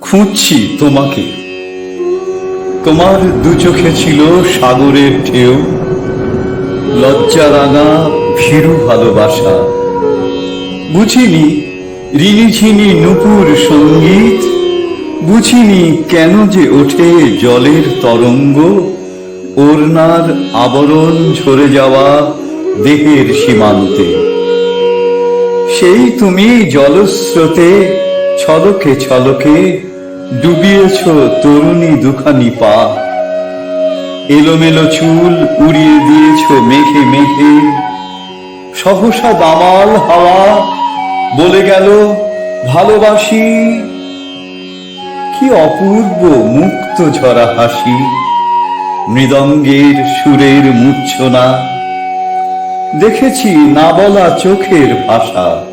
খুঁজছি তোমাকে। তোমার দু চোখে ছিল সাগরের ঢেউ, লজ্জা রাঙা ভীরু ভালোবাসা। বুঝিনি রিনিঝিনি নুপুর সংগীত, বুঝিনি কেন যে ওঠে জলের তরঙ্গ, ওড়নার আবরণ ঝরে যাওয়া দেহের সীমান্তে। সেই তুমি জলস্রোতে ছলকে ছলকে ডুবিয়েছ তরুণী দুখানি পা। এলোমেলো চুল উড়িয়ে দিয়েছ মেঘে মেঘে। সহসা দামাল হাওয়া বলে গেল, ভালোবাসি। কি অপূর্ব মুক্ত ঝরা হাসি, মৃদঙ্গের সুরের মূর্ছনা। দেখেছি না বলা চোখের ভাষা।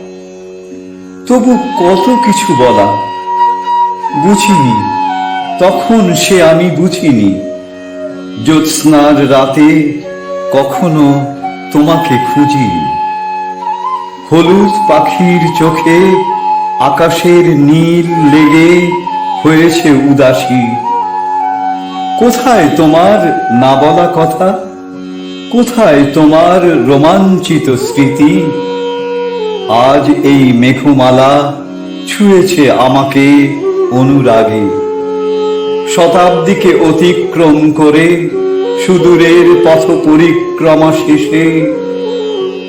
তবু কত কিছু বলা? বুঝিনি। তখন সে আমি বুঝিনি। জ্যোৎস্নার রাতে কখনো তোমাকে খুঁজিনি। হলুদ পাখির চোখে আকাশের নীল লেগে হয়েছে উদাসী। কোথায় তোমার না বলা কথা? কোথায় তোমার রোমাঞ্চিত স্মৃতি? আজ এই মেঘমালা ছুঁয়েছে আমাকে অনুরাগে। শতাব্দীকে অতিক্রম করে সুদূরের পথ পরিক্রমা শেষে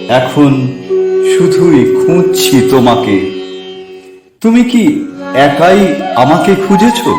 এখন শুধুই খুঁজছি তোমাকে। তুমি কি একাই আমাকে খুঁজেছো?